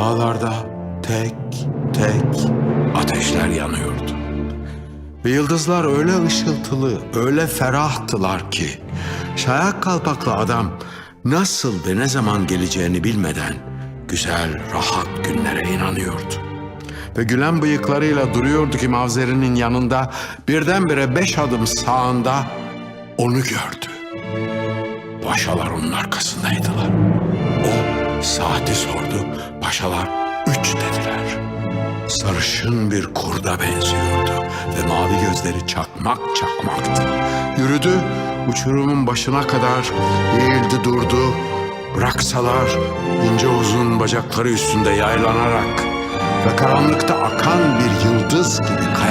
Dağlarda tek tek ateşler yanıyordu. Ve yıldızlar öyle ışıltılı, öyle ferahtılar ki şayak kalpaklı adam nasıl ve ne zaman geleceğini bilmeden güzel, rahat günlere inanıyordu. Ve gülen bıyıklarıyla duruyordu ki Mavzeri'nin yanında birdenbire beş adım sağında onu gördü. Paşalar onun arkasındaydılar. O saati sordu. Paşalar üç dediler. Sarışın bir kurda benziyordu ve mavi gözleri çakmak çakmaktı. Yürüdü, uçurumun başına kadar eğildi durdu. Bıraksalar ince uzun bacakları üstünde yaylanarak ve karanlıkta akan bir yıldız gibi kayarak